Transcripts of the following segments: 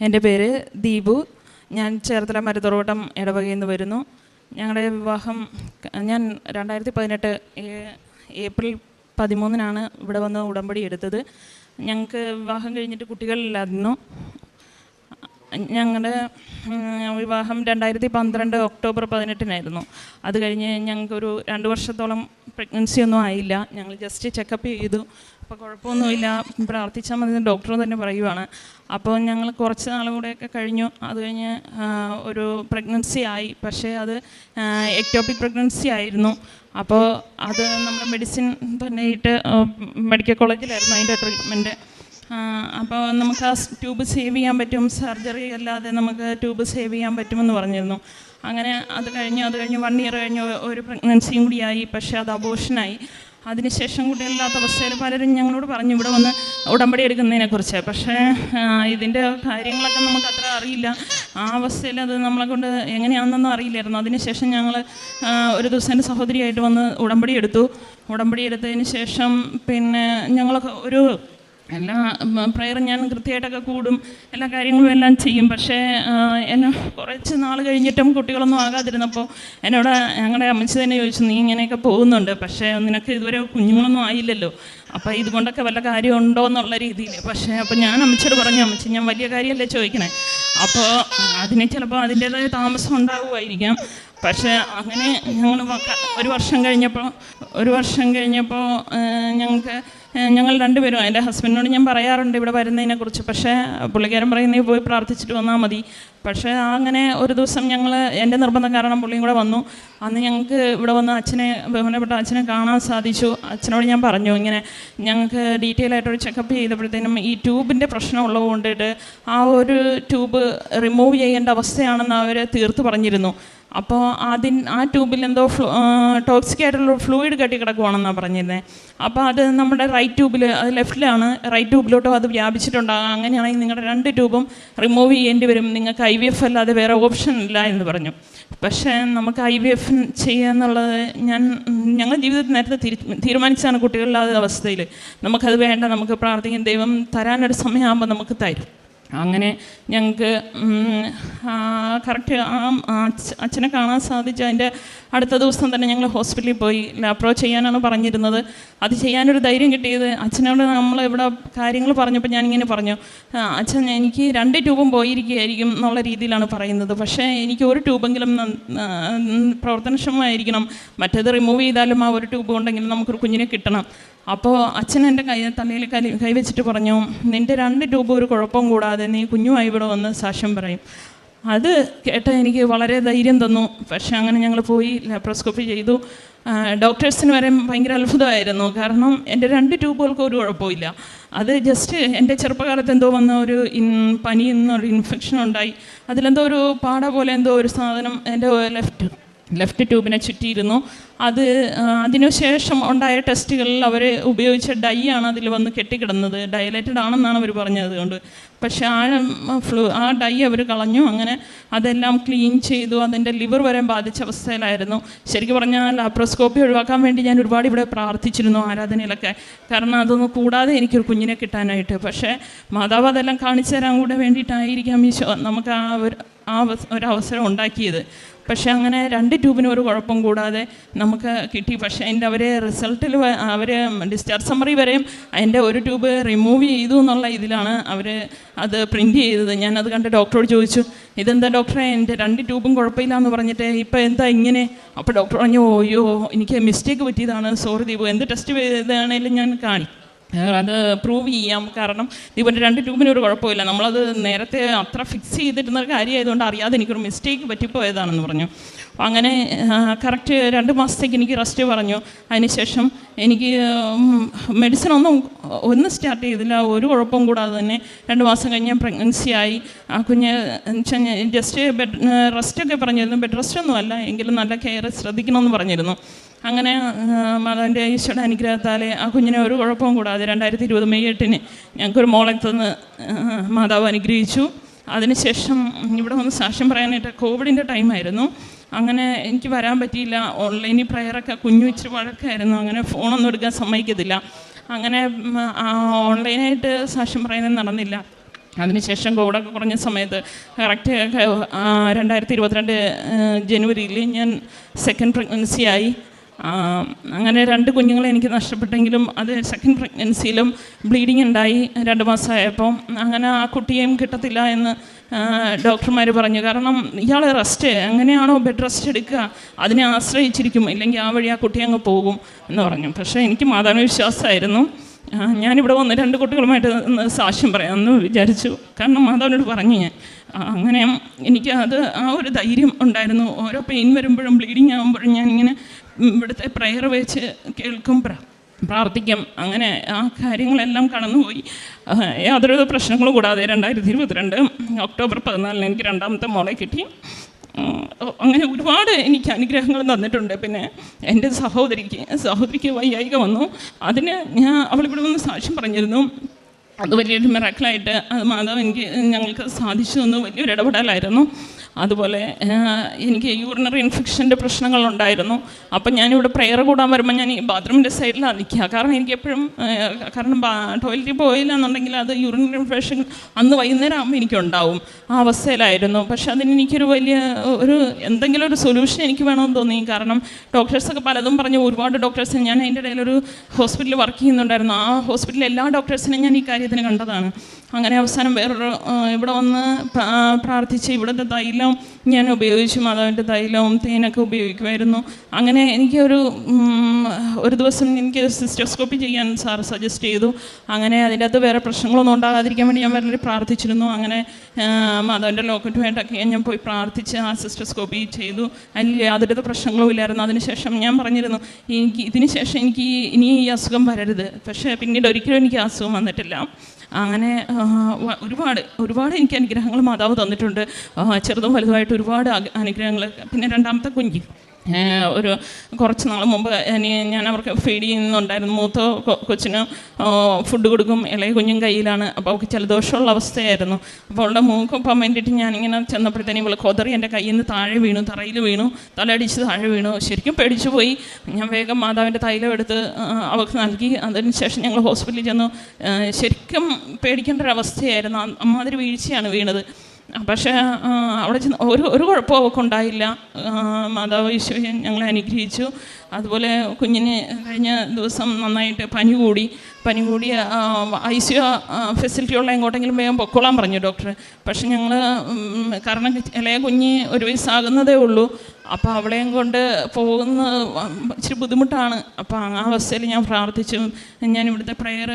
എന്റെ പേര് ദീപു. ഞാൻ ചേർത്തല മരുതറോട്ടം ഇടവകയിൽ നിന്ന് വരുന്നു. ഞങ്ങളുടെ വിവാഹം ഞാൻ രണ്ടായിരത്തി പതിനെട്ട് ഏപ്രിൽ പതിമൂന്നിനാണ് ഇവിടെ വന്ന് ഉടമ്പടി എടുത്തത്. ഞങ്ങൾക്ക് വിവാഹം കഴിഞ്ഞിട്ട് കുട്ടികളില്ലായിരുന്നു. ഞങ്ങളുടെ വിവാഹം രണ്ടായിരത്തി പന്ത്രണ്ട് ഒക്ടോബർ പതിനെട്ടിനായിരുന്നു. അത് കഴിഞ്ഞ് ഞങ്ങൾക്കൊരു രണ്ട് വർഷത്തോളം പ്രഗ്നൻസി ഒന്നും ആയില്ല. ഞങ്ങൾ ജസ്റ്റ് ചെക്കപ്പ് ചെയ്തു. അപ്പോൾ കുഴപ്പമൊന്നുമില്ല. പ്രാർത്ഥിച്ചാൽ മതി ഡോക്ടർ തന്നെ പറയുവാണ്. അപ്പോൾ ഞങ്ങൾ കുറച്ച് നാളും കൂടെയൊക്കെ കഴിഞ്ഞു. അത് കഴിഞ്ഞ് ഒരു പ്രഗ്നൻസി ആയി. പക്ഷേ അത് എക്ടോപിക് പ്രഗ്നൻസി ആയിരുന്നു. അപ്പോൾ അത് നമ്മുടെ മെഡിസിൻ തന്നെ ഇട്ട് മെഡിക്കൽ കോളേജിലായിരുന്നു അതിന്റെ ട്രീറ്റ്മെന്റ് അപ്പോൾ നമുക്ക് ആ ട്യൂബ് സേവ് ചെയ്യാൻ പറ്റും. സർജറി അല്ലാതെ നമുക്ക് ട്യൂബ് സേവ് ചെയ്യാൻ പറ്റുമെന്ന് പറഞ്ഞിരുന്നു. അങ്ങനെ അത് കഴിഞ്ഞ് അത് കഴിഞ്ഞ് വൺ ഇയർ കഴിഞ്ഞ് ഒരു പ്രഗ്നൻസിയും കൂടിയായി പക്ഷേ അത് അബോഷനായി അതിനുശേഷം കുട്ടികളില്ലാത്ത അവസ്ഥയിൽ പലരും ഞങ്ങളോട് പറഞ്ഞു ഇവിടെ വന്ന് ഉടമ്പടി എടുക്കുന്നതിനെക്കുറിച്ച്. പക്ഷേ ഇതിന്റെ കാര്യങ്ങളൊക്കെ നമുക്ക് അത്ര അറിയില്ല. ആ അവസ്ഥയിൽ അത് നമ്മളെ കൊണ്ട് എങ്ങനെയാണെന്നൊന്നും അറിയില്ലായിരുന്നു. അതിനുശേഷം ഞങ്ങൾ ഒരു ദിവസം എന്റെ സഹോദരിയായിട്ട് വന്ന് ഉടമ്പടി എടുത്തു. ഉടമ്പടി എടുത്തതിന് ശേഷം പിന്നെ ഞങ്ങളൊക്കെ ഒരു എല്ലാ പ്രയർ ഞാൻ കൃത്യമായിട്ടൊക്കെ കൂടും. എല്ലാ കാര്യങ്ങളും എല്ലാം ചെയ്യും. പക്ഷേ എന്നെ കുറച്ച് നാൾ കഴിഞ്ഞിട്ടും കുട്ടികളൊന്നും ആകാതിരുന്നപ്പോൾ എന്നോട് ഞങ്ങളുടെ അമ്മച്ചി തന്നെ ചോദിച്ചു നീ ഇങ്ങനെയൊക്കെ പോകുന്നുണ്ട്. പക്ഷേ നിനക്ക് ഇതുവരെ കുഞ്ഞുങ്ങളൊന്നും ആയില്ലല്ലോ. അപ്പോൾ ഇതുകൊണ്ടൊക്കെ വല്ല കാര്യം ഉണ്ടോ എന്നുള്ള രീതിയിൽ. പക്ഷേ അപ്പോൾ ഞാൻ അമ്മച്ചിയോട് പറഞ്ഞു അമ്മച്ചി ഞാൻ വലിയ കാര്യമല്ലേ ചോദിക്കണേ? അപ്പോൾ അതിന് ചിലപ്പോൾ അതിന്റേതായ താമസം ഉണ്ടാവുമായിരിക്കാം. പക്ഷേ അങ്ങനെ ഞങ്ങൾ ഒരു വർഷം കഴിഞ്ഞപ്പോൾ ഒരു വർഷം കഴിഞ്ഞപ്പോൾ ഞങ്ങൾക്ക് ഞങ്ങൾ രണ്ടുപേരും എന്റെ ഹസ്ബൻഡിനോട് ഞാൻ പറയാറുണ്ട് ഇവിടെ വരുന്നതിനെക്കുറിച്ച്. പക്ഷേ പുള്ളിക്കാരൻ പറയുന്നത് പോയി പ്രാർത്ഥിച്ചിട്ട് വന്നാൽ മതി. പക്ഷേ അങ്ങനെ ഒരു ദിവസം ഞങ്ങൾ എന്റെ നിർബന്ധം കാരണം പുള്ളിയും കൂടെ വന്നു. അന്ന് ഞങ്ങൾക്ക് ഇവിടെ വന്ന് അച്ഛനെ ബഹുമാനപ്പെട്ട അച്ഛനെ കാണാൻ സാധിച്ചു. അച്ഛനോട് ഞാൻ പറഞ്ഞു ഇങ്ങനെ ഞങ്ങൾക്ക് ഡീറ്റെയിൽ ആയിട്ടൊരു ചെക്കപ്പ് ചെയ്തപ്പോഴത്തേനും ഈ ട്യൂബിന്റെ പ്രശ്നം ഉള്ളത് കൊണ്ടിട്ട് ആ ഒരു ട്യൂബ് റിമൂവ് ചെയ്യേണ്ട അവസ്ഥയാണെന്ന് അവർ തീർത്ത് പറഞ്ഞിരുന്നു. അപ്പോൾ അതിൻ ആ ട്യൂബിൽ എന്തോ ഫ്ലൂ ടോക്സിക് ആയിട്ടുള്ള ഫ്ലൂയിഡ് കെട്ടി കിടക്കുവാണെന്നാണ് പറഞ്ഞിരുന്നത് അപ്പോൾ അത് നമ്മുടെ റൈറ്റ് ട്യൂബിൽ അത് ലെഫ്റ്റിലാണ് റൈറ്റ് ട്യൂബിലോട്ടോ അത് വ്യാപിച്ചിട്ടുണ്ടാകും അങ്ങനെയാണെങ്കിൽ നിങ്ങളുടെ രണ്ട് ട്യൂബും റിമൂവ് ചെയ്യേണ്ടി വരും. നിങ്ങൾക്ക് ഐ വി എഫ് അല്ലാതെ വേറെ ഓപ്ഷൻ ഇല്ല എന്ന് പറഞ്ഞു. പക്ഷേ നമുക്ക് ഐ വി എഫ് ചെയ്യാന്നുള്ളത് ഞാൻ ഞങ്ങൾ ജീവിതത്തിൽ നേരത്തെ തീരു തീരുമാനിച്ചാണ് കുട്ടികളുടെ അവസ്ഥയിൽ നമുക്കത് വേണ്ട നമുക്ക് പ്രാർത്ഥിക്കും. ദൈവം തരാനൊരു സമയമാകുമ്പോൾ നമുക്ക് തരും. അങ്ങനെ ഞങ്ങൾക്ക് കറക്റ്റ് ആ അച്ഛനെ കാണാൻ സാധിച്ച അതിന്റെ അടുത്ത ദിവസം തന്നെ ഞങ്ങൾ ഹോസ്പിറ്റലിൽ പോയി അപ്രോച്ച് ചെയ്യാനാണ് പറഞ്ഞിരുന്നത്. അത് ചെയ്യാനൊരു ധൈര്യം കിട്ടിയത്. അച്ഛനോട് നമ്മൾ ഇവിടെ കാര്യങ്ങൾ പറഞ്ഞപ്പോൾ ഞാനിങ്ങനെ പറഞ്ഞു "ആ, അച്ഛൻ എനിക്ക് രണ്ട് ട്യൂബും പോയിരിക്കുകയായിരിക്കും എന്നുള്ള രീതിയിലാണ് പറയുന്നത്. പക്ഷേ എനിക്ക് ഒരു ട്യൂബെങ്കിലും പ്രവർത്തനക്ഷമമായിരിക്കണം. മറ്റേത് റിമൂവ് ചെയ്താലും ആ ഒരു ട്യൂബ് ഉണ്ടെങ്കിലും നമുക്കൊരു കുഞ്ഞിനെ കിട്ടണം. അപ്പോൾ അച്ഛൻ എന്റെ കൈ തലയിൽ കൈ കൈവച്ചിട്ട് പറഞ്ഞു നിന്റെ രണ്ട് രൂപ ഒരു കുഴപ്പം കൂടാതെ നീ കുഞ്ഞുമായി ഇവിടെ വന്ന് സാക്ഷ്യം പറയും. അത് കേട്ട എനിക്ക് വളരെ ധൈര്യം തന്നു. പക്ഷേ അങ്ങനെ ഞങ്ങൾ പോയി ലാപ്രോസ്കോപ്പി ചെയ്തു. ഡോക്ടേഴ്സിന് വരെ ഭയങ്കര അത്ഭുതമായിരുന്നു. കാരണം എന്റെ രണ്ട് ട്യൂബുകൾക്ക് ഒരു കുഴപ്പമില്ല. അത് ജസ്റ്റ് എന്റെ ചെറുപ്പകാലത്ത് എന്തോ വന്ന ഒരു ഇൻ പനി എന്നൊരു ഇൻഫെക്ഷൻ ഉണ്ടായി. അതിലെന്തോ ഒരു പാട പോലെ എന്തോ ഒരു സാധനം എന്റെ ലെഫ്റ്റ് ലെഫ്റ്റ് ട്യൂബിനെ ചുറ്റിയിരുന്നു. അത് അതിനുശേഷം ഉണ്ടായ ടെസ്റ്റുകളിൽ അവർ ഉപയോഗിച്ച ഡൈ ആണ് അതിൽ വന്ന് കെട്ടിക്കിടന്നത്. ഡയലേറ്റഡ് ആണെന്നാണ് അവർ പറഞ്ഞത് കൊണ്ട്. പക്ഷേ ആ ഫ്ലൂ ആ ഡൈ അവർ കളഞ്ഞു. അങ്ങനെ അതെല്ലാം ക്ലീൻ ചെയ്തു. അതിന്റെ ലിവർ വരെ ബാധിച്ച അവസ്ഥയിലായിരുന്നു. ശരിക്കും പറഞ്ഞാൽ ലാപ്രോസ്കോപ്പി ഒഴിവാക്കാൻ വേണ്ടി ഞാൻ ഒരുപാട് ഇവിടെ പ്രാർത്ഥിച്ചിരുന്നു ആരാധനയിലൊക്കെ. കാരണം അതൊന്നും കൂടാതെ എനിക്കൊരു കുഞ്ഞിനെ കിട്ടാനായിട്ട്. പക്ഷേ മാതാവ് അതെല്ലാം കാണിച്ചു തരാൻ കൂടെ വേണ്ടിയിട്ടായിരിക്കാം ഈശോ നമുക്ക് ആ ഒരു ആ ഒരവസരം ഉണ്ടാക്കിയത്. പക്ഷേ അങ്ങനെ രണ്ട് ട്യൂബിനും ഒരു കുഴപ്പം കൂടാതെ നമുക്ക് കിട്ടി. പക്ഷേ അതിന്റെ അവർ റിസൾട്ടിൽ അവർ ഡിസ്ചാർജ് സമ്മറി വരെയും അതിന്റെ ഒരു ട്യൂബ് റിമൂവ് ചെയ്തു എന്നുള്ള ഇതിലാണ് അവർ അത് പ്രിന്റ് ചെയ്തത്. ഞാനത് കണ്ട് ഡോക്ടറോട് ചോദിച്ചു ഇതെന്താ ഡോക്ടറെ? എന്റെ രണ്ട് ട്യൂബും കുഴപ്പമില്ല എന്ന് പറഞ്ഞിട്ട് ഇപ്പോൾ എന്താ ഇങ്ങനെ? അപ്പോൾ ഡോക്ടർ പറഞ്ഞു ഓയ്യോ എനിക്ക് മിസ്റ്റേക്ക് പറ്റിയതാണ്. സോറി ദീപു എന്ത് ടെസ്റ്റ് ചെയ്തതാണെങ്കിലും ഞാൻ കാണി. അത് പ്രൂവ് ചെയ്യാം. കാരണം ഇവന്റെ രണ്ട് ട്യൂബിന് ഒരു കുഴപ്പമില്ല. നമ്മളത് നേരത്തെ അത്ര ഫിക്സ് ചെയ്തിരുന്ന ഒരു കാര്യമായതുകൊണ്ട് അറിയാതെ എനിക്കൊരു മിസ്റ്റേക്ക് പറ്റിപ്പോയതാണെന്ന് പറഞ്ഞു. അങ്ങനെ കറക്റ്റ് രണ്ട് മാസത്തേക്ക് എനിക്ക് റെസ്റ്റ് പറഞ്ഞു. അതിനുശേഷം എനിക്ക് മെഡിസിൻ ഒന്നും ഒന്നും സ്റ്റാർട്ട് ചെയ്തില്ല. ഒരു കുഴപ്പവും കൂടാതെ തന്നെ രണ്ട് മാസം കഴിഞ്ഞ് പ്രഗ്നൻസി ആയി. ആ കുഞ്ഞ് ജസ്റ്റ് ബെഡ് റെസ്റ്റൊക്കെ പറഞ്ഞിരുന്നു. ബെഡ് റെസ്റ്റ് ഒന്നും അല്ല. എങ്കിലും നല്ല കെയർ ശ്രദ്ധിക്കണമെന്ന് പറഞ്ഞിരുന്നു. അങ്ങനെ മാതാവിന്റെ ഈശോയുടെ അനുഗ്രഹത്താൽ ആ കുഞ്ഞിനെ ഒരു കുഴപ്പവും കൂടാതെ രണ്ടായിരത്തി ഇരുപത് മെയ് എട്ടിന് ഞങ്ങൾക്കൊരു മോളെ തന്ന് മാതാവ് അനുഗ്രഹിച്ചു. അതിനുശേഷം ഇവിടെ വന്ന് സാക്ഷ്യം പറയാനായിട്ട് കോവിഡിന്റെ ടൈമായിരുന്നു. അങ്ങനെ എനിക്ക് വരാൻ പറ്റിയില്ല. ഓൺലൈനിൽ പ്രയറൊക്കെ കുഞ്ഞു ഇച്ചിരി വഴക്കായിരുന്നു. അങ്ങനെ ഫോണൊന്നും എടുക്കാൻ സമ്മതിക്കത്തില്ല. അങ്ങനെ ഓൺലൈനായിട്ട് സാക്ഷ്യം പറയുന്നത് നടന്നില്ല. അതിനുശേഷം കോവിഡൊക്കെ കുറഞ്ഞ സമയത്ത് കറക്റ്റ് രണ്ടായിരത്തി ഇരുപത്തിരണ്ട് ജനുവരിയിൽ ഞാൻ സെക്കൻഡ് പ്രഗ്നൻസി ആയി. അങ്ങനെ രണ്ട് കുഞ്ഞുങ്ങളെ എനിക്ക് നഷ്ടപ്പെട്ടെങ്കിലും അത് സെക്കൻഡ് പ്രഗ്നൻസിയിലും ബ്ലീഡിങ് ഉണ്ടായി രണ്ട് മാസമായപ്പോൾ അങ്ങനെ ആ കുട്ടിയെയും കിട്ടത്തില്ല എന്ന് ഡോക്ടർമാർ പറഞ്ഞു. കാരണം ഇയാൾ റെസ്റ്റ് എങ്ങനെയാണോ ബെഡ് റെസ്റ്റ് എടുക്കുക? അതിനെ ആശ്രയിച്ചിരിക്കും. ഇല്ലെങ്കിൽ ആ വഴി ആ കുട്ടി അങ്ങ് പോകും എന്ന് പറഞ്ഞു. പക്ഷേ എനിക്ക് മാതാവിന് വിശ്വാസമായിരുന്നു. ഞാനിവിടെ വന്ന് രണ്ട് കുട്ടികളുമായിട്ട് സാക്ഷ്യം പറയാമെന്ന് വിചാരിച്ചു. കാരണം മാതാവിനോട് പറഞ്ഞു ഞാൻ. അങ്ങനെ എനിക്ക് അത് ആ ഒരു ധൈര്യം ഉണ്ടായിരുന്നു. ഓരോ പെയിൻ വരുമ്പോഴും ബ്ലീഡിങ് ആകുമ്പോഴും ഞാനിങ്ങനെ ഇവിടുത്തെ പ്രയർ വെച്ച് കേൾക്കും പ്ര- പ്രാർത്ഥിക്കും. അങ്ങനെ ആ കാര്യങ്ങളെല്ലാം കടന്നുപോയി. യാതൊരു പ്രശ്നങ്ങളും കൂടാതെ രണ്ടായിരത്തി ഇരുപത്തിരണ്ട് ഒക്ടോബർ പതിനാലിന് എനിക്ക് രണ്ടാമത്തെ മോളെ കിട്ടി. അങ്ങനെ ഒരുപാട് എനിക്ക് അനുഗ്രഹങ്ങൾ തന്നിട്ടുണ്ട്. പിന്നെ എന്റെ സഹോദരിക്ക് സഹോദരിക്ക് വയ്യായിക വന്നു. അതിന് ഞാൻ അവളിവിടെ വന്ന് സാക്ഷ്യം പറഞ്ഞിരുന്നു. അത് വലിയൊരു മിറാക്കിളായിട്ട് അത് മാതാവ് എനിക്ക് ഞങ്ങൾക്ക് സാധിച്ചു തന്നു വലിയൊരു ഇടപെടലായിരുന്നു. അതുപോലെ എനിക്ക് യൂറിനറി ഇൻഫെക്ഷന്റെ പ്രശ്നങ്ങളുണ്ടായിരുന്നു. അപ്പം ഞാനിവിടെ പ്രെയർ കൂടാൻ വരുമ്പോൾ ഞാൻ ഈ ബാത്റൂമിന്റെ സൈഡിലാണ് നിൽക്കുക കാരണം എനിക്ക് എപ്പോഴും കാരണം ടോയ്ലറ്റിൽ പോയില്ല എന്നുണ്ടെങ്കിൽ അത് യൂറിനറി ഇൻഫെക്ഷൻ അന്ന് വൈകുന്നേരം ആകുമ്പോൾ എനിക്കുണ്ടാവും. ആ അവസ്ഥയിലായിരുന്നു. പക്ഷെ അതിന് എനിക്കൊരു വലിയ ഒരു എന്തെങ്കിലും ഒരു സൊല്യൂഷൻ എനിക്ക് വേണമെന്ന് തോന്നി. കാരണം ഡോക്ടേഴ്സൊക്കെ പലതും പറഞ്ഞു ഒരുപാട് ഡോക്ടേഴ്സ് ഞാൻ അതിന്റെ ഇടയിൽ ഒരു ഹോസ്പിറ്റലിൽ വർക്ക് ചെയ്യുന്നുണ്ടായിരുന്നു. ആ ഹോസ്പിറ്റലിൽ എല്ലാ ഡോക്ടേഴ്സിനും ഞാൻ ഈ കാര്യത്തിന് കണ്ടതാണ്. അങ്ങനെ അവസാനം വേറൊരു ഇവിടെ വന്ന് പ്രാർത്ഥിച്ച് ഇവിടുത്തെ തൈലം ഞാൻ ഉപയോഗിച്ചു മാതാവിന്റെ തൈലവും തേനൊക്കെ ഉപയോഗിക്കുമായിരുന്നു. അങ്ങനെ എനിക്കൊരു ഒരു ദിവസം എനിക്ക് സിസ്റ്റോസ്കോപ്പി ചെയ്യാൻ സാർ സജസ്റ്റ് ചെയ്തു. അങ്ങനെ അതിന്റെ അകത്ത് വേറെ പ്രശ്നങ്ങളൊന്നും ഉണ്ടാകാതിരിക്കാൻ വേണ്ടി ഞാൻ വളരെ പ്രാർത്ഥിച്ചിരുന്നു. അങ്ങനെ മാതാവിന്റെ ലോക്കറ്റുമായിട്ടൊക്കെ ഞാൻ പോയി പ്രാർത്ഥിച്ച് ആ സിസ്റ്റോസ്കോപ്പി ചെയ്തു. അതിൽ യാതൊരു പ്രശ്നങ്ങളും ഇല്ലായിരുന്നു. അതിനുശേഷം ഞാൻ പറഞ്ഞിരുന്നു എനിക്ക് ഇതിനുശേഷം എനിക്ക് ഇനി ഈ അസുഖം വരരുത്. പക്ഷേ പിന്നീട് ഒരിക്കലും എനിക്ക് അസുഖം വന്നിട്ടില്ല. അങ്ങനെ ഒരുപാട് ഒരുപാട് എനിക്ക് അനുഗ്രഹങ്ങൾ മാതാവ് തന്നിട്ടുണ്ട്. ചെറുതും വലുതുമായിട്ട് ഒരുപാട് അനുഗ്രഹങ്ങൾ. പിന്നെ രണ്ടാമത്തെ കുഞ്ഞ്. ഒരു കുറച്ച് നാൾ മുമ്പ് ഞാൻ അവർക്ക് ഫീഡ് ചെയ്യുന്നുണ്ടായിരുന്നു. മൂത്ത കൊച്ചിന് ഫുഡ് കൊടുക്കും ഇളയ കുഞ്ഞും കയ്യിലാണ്. അപ്പോൾ അവൾക്ക് ജലദോഷമുള്ള അവസ്ഥയായിരുന്നു. അപ്പോൾ അവളുടെ മൂക്കൊപ്പം വേണ്ടിയിട്ട് ഞാനിങ്ങനെ ചെന്നപ്പോഴത്തേനും ഇവൾ കൊതറി എന്റെ കയ്യിൽ നിന്ന് താഴെ വീണു തറയിൽ വീണു തലയടിച്ച് താഴെ വീണു. ശരിക്കും പേടിച്ചു പോയി. ഞാൻ വേഗം മാതാവിന്റെ തൈലം എടുത്ത് അവൾക്ക് നൽകി. അതിന് ശേഷം ഞങ്ങൾ ഹോസ്പിറ്റലിൽ ചെന്നു. ശരിക്കും പേടിക്കേണ്ട ഒരു അവസ്ഥയായിരുന്നു. അമ്മാതിരി വീഴ്ചയാണ് വീണത്. പക്ഷേ അവിടെ ചെന്ന് ഒരു ഒരു കുഴപ്പവും അവൾക്ക് ഉണ്ടായില്ല. മാതാവ് ഈശോയെ ഞങ്ങളെ അനുഗ്രഹിച്ചു. അതുപോലെ കുഞ്ഞിന് കഴിഞ്ഞ ദിവസം നന്നായിട്ട് പനി കൂടി. പനി കൂടി ഐ സി ഫെസിലിറ്റിയുള്ള എങ്ങോട്ടെങ്കിലും വേഗം പൊക്കോളാൻ പറഞ്ഞു ഡോക്ടർ പക്ഷെ ഞങ്ങൾ കാരണം ഇളയ കുഞ്ഞ് ഒരു വയസ്സാകുന്നതേ ഉള്ളൂ. അപ്പോൾ അവളെയും കൊണ്ട് പോകുന്ന ഇച്ചിരി ബുദ്ധിമുട്ടാണ്. അപ്പോൾ ആ അവസ്ഥയിൽ ഞാൻ പ്രാർത്ഥിച്ചു. ഞാൻ ഇവിടുത്തെ പ്രെയർ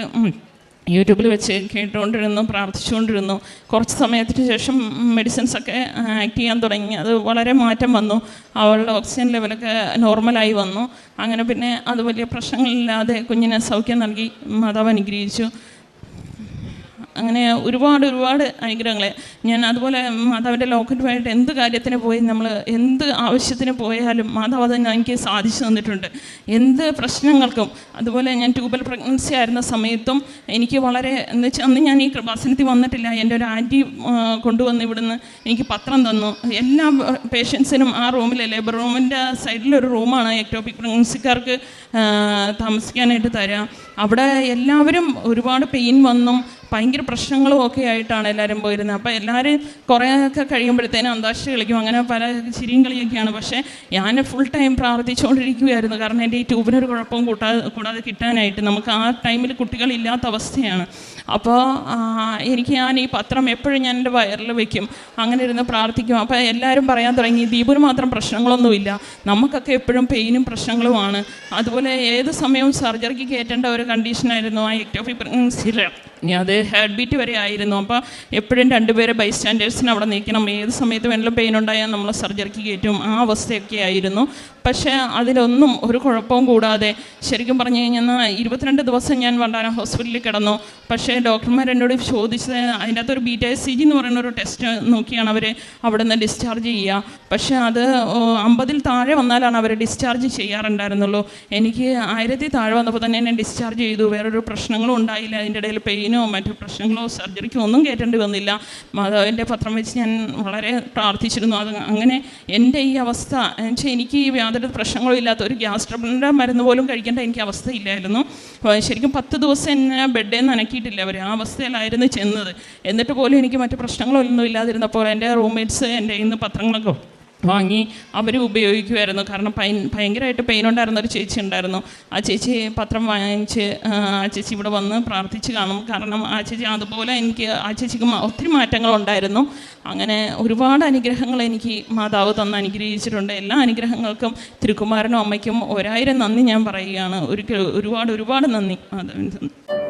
യൂട്യൂബിൽ വെച്ച് കേട്ടുകൊണ്ടിരുന്നു പ്രാർത്ഥിച്ചുകൊണ്ടിരുന്നു. കുറച്ച് സമയത്തിന് ശേഷം മെഡിസിൻസൊക്കെ ആക്ട് ചെയ്യാൻ തുടങ്ങി. അത് വളരെ മാറ്റം വന്നു. അവളുടെ ഓക്സിജൻ ലെവലൊക്കെ നോർമലായി വന്നു. അങ്ങനെ പിന്നെ അത് വലിയ പ്രശ്നങ്ങളില്ലാതെ കുഞ്ഞിനെ സൗഖ്യം നൽകി മാതാവ് അനുഗ്രഹിച്ചു. അങ്ങനെ ഒരുപാട് ഒരുപാട് അനുഗ്രഹങ്ങൾ ഞാൻ അതുപോലെ മാതാവിന്റെ ലോക്കറ്റുമായിട്ട് എന്ത് കാര്യത്തിന് പോയി നമ്മൾ എന്ത് ആവശ്യത്തിന് പോയാലും മാതാവ് അത് എനിക്ക് സാധിച്ചു തന്നിട്ടുണ്ട്. എന്ത് പ്രശ്നങ്ങൾക്കും അതുപോലെ ഞാൻ ട്യൂബൽ പ്രഗ്നൻസി ആയിരുന്ന സമയത്തും എനിക്ക് വളരെ എന്ന് വെച്ചാൽ അന്ന് ഞാൻ ഈ കൃപാസനത്തിൽ വന്നിട്ടില്ല. എന്റെ ഒരു ആന്റി കൊണ്ടുവന്ന് ഇവിടുന്ന് എനിക്ക് പത്രം തന്നു. എല്ലാ പേഷ്യൻസിനും ആ റൂമിൽ ലേബർ റൂമിന്റെ സൈഡിലൊരു റൂമാണ് എക്ടോപിക് പ്രഗ്നൻസിക്കാർക്ക് താമസിക്കാനായിട്ട് തരാം. അവിടെ എല്ലാവരും ഒരുപാട് പെയിൻ വന്നും ഭയങ്കര പ്രശ്നങ്ങളും ഒക്കെ ആയിട്ടാണ് എല്ലാവരും പോയിരുന്നത്. അപ്പോൾ എല്ലാവരും കുറേയൊക്കെ കഴിയുമ്പോഴത്തേനും അന്താക്ഷരി കളിക്കും. അങ്ങനെ പല ചിരിയും കളിയൊക്കെയാണ്. പക്ഷേ ഞാൻ ഫുൾ ടൈം പ്രാർത്ഥിച്ചുകൊണ്ടിരിക്കുകയായിരുന്നു. കാരണം എന്റെ ഈ ട്യൂബിനൊരു കുഴപ്പവും കൂട്ടാതെ കൂടാതെ കിട്ടാനായിട്ട്. നമുക്ക് ആ ടൈമിൽ കുട്ടികളില്ലാത്ത അവസ്ഥയാണ്. അപ്പോൾ എനിക്ക് ഞാൻ ഈ പത്രം എപ്പോഴും ഞാൻ എന്റെ വയറിൽ വെക്കും. അങ്ങനെ ഇരുന്ന് പ്രാർത്ഥിക്കും. അപ്പോൾ എല്ലാവരും പറയാൻ തുടങ്ങി ദീപുന് മാത്രം പ്രശ്നങ്ങളൊന്നുമില്ല. നമുക്കൊക്കെ എപ്പോഴും പെയിനും പ്രശ്നങ്ങളുമാണ്. അതുപോലെ ഏത് സമയവും സർജറിക്ക് കയറ്റേണ്ട ഒരു കണ്ടീഷനായിരുന്നു ആ എക്ടോഫി പ്രഗ്നൻസിയിൽ ഇനി അത് ഹാർട്ട് ബീറ്റ് വരെ ആയിരുന്നു. അപ്പോൾ എപ്പോഴും രണ്ടുപേരെ ബൈ സ്റ്റാൻഡേർഡ്സിന് അവിടെ നിൽക്കണം. ഏത് സമയത്ത് വേണമെങ്കിലും പെയിൻ ഉണ്ടായാൽ നമ്മൾ സർജറിക്ക് കയറ്റും. ആ അവസ്ഥയൊക്കെ ആയിരുന്നു. പക്ഷേ അതിലൊന്നും ഒരു കുഴപ്പവും കൂടാതെ ശരിക്കും പറഞ്ഞു കഴിഞ്ഞാൽ ഇരുപത്തിരണ്ട് ദിവസം ഞാൻ വണ്ടാന ഹോസ്പിറ്റലിൽ കിടന്നു. പക്ഷേ ഡോക്ടർമാർ എന്നോട് ചോദിച്ചത് അതിന്റെ അകത്തൊരു ബീറ്റ സി ജി എന്ന് പറയുന്ന ഒരു ടെസ്റ്റ് നോക്കിയാണ് അവർ അവിടെ നിന്ന് ഡിസ്ചാർജ് ചെയ്യുക. പക്ഷേ അത് അമ്പതിൽ താഴെ വന്നാലാണ് അവർ ഡിസ്ചാർജ് ചെയ്യാറുണ്ടായിരുന്നുള്ളൂ. എനിക്ക് ആയിരത്തി താഴെ വന്നപ്പോൾ തന്നെ എന്നെ ഡിസ്ചാർജ് ചെയ്തു. വേറൊരു പ്രശ്നങ്ങളും ഉണ്ടായില്ല. അതിന്റെ ഇടയിൽ പെയിനോ മറ്റു പ്രശ്നങ്ങളോ സർജറിക്കോ ഒന്നും കയറ്റേണ്ടി വന്നില്ല. മാതാവിന്റെ പത്രം വെച്ച് ഞാൻ വളരെ പ്രാർത്ഥിച്ചിരുന്നു. അത് അങ്ങനെ എന്റെ ഈ അവസ്ഥ എന്നുവെച്ചാൽ എനിക്ക് ഈ യാതൊരു പ്രശ്നങ്ങളും ഇല്ലാത്ത ഒരു ഗ്യാസ് ട്രബിളിന്റെ മരുന്ന് പോലും കഴിക്കേണ്ട എനിക്ക് അവസ്ഥയില്ലായിരുന്നു ശരിക്കും പത്ത് ദിവസം എന്നെ ബെഡിൽ നിന്ന് നനക്കിയിട്ടില്ല അവർ. ആ അവസ്ഥയിലായിരുന്നു ചെന്നത്. എന്നിട്ട് പോലും എനിക്ക് മറ്റു പ്രശ്നങ്ങളൊന്നും ഇല്ലാതിരുന്നപ്പോൾ എന്റെ റൂംമേറ്റ്സ് എന്റെ ഇന്ന് പത്രങ്ങളൊക്കെ വാങ്ങി അവർ ഉപയോഗിക്കുമായിരുന്നു കാരണം പൈൻ ഭയങ്കരമായിട്ട് പെയിൻ ഉണ്ടായിരുന്ന ഒരു ചേച്ചി ഉണ്ടായിരുന്നു. ആ ചേച്ചി പത്രം വാങ്ങിച്ച് ആ ചേച്ചി ഇവിടെ വന്ന് പ്രാർത്ഥിച്ച് കാണും. കാരണം ആ ചേച്ചി അതുപോലെ എനിക്ക് ആ ചേച്ചിക്ക് ഒത്തിരി മാറ്റങ്ങളുണ്ടായിരുന്നു അങ്ങനെ ഒരുപാട് അനുഗ്രഹങ്ങൾ എനിക്ക് മാതാവ് തന്ന് അനുഗ്രഹിച്ചിട്ടുണ്ട്. എല്ലാ അനുഗ്രഹങ്ങൾക്കും തിരുക്കുമാരനും അമ്മയ്ക്കും ഒരായിരം നന്ദി ഞാൻ പറയുകയാണ്. ഒരുപാട് ഒരുപാട് നന്ദി മാതാവിന്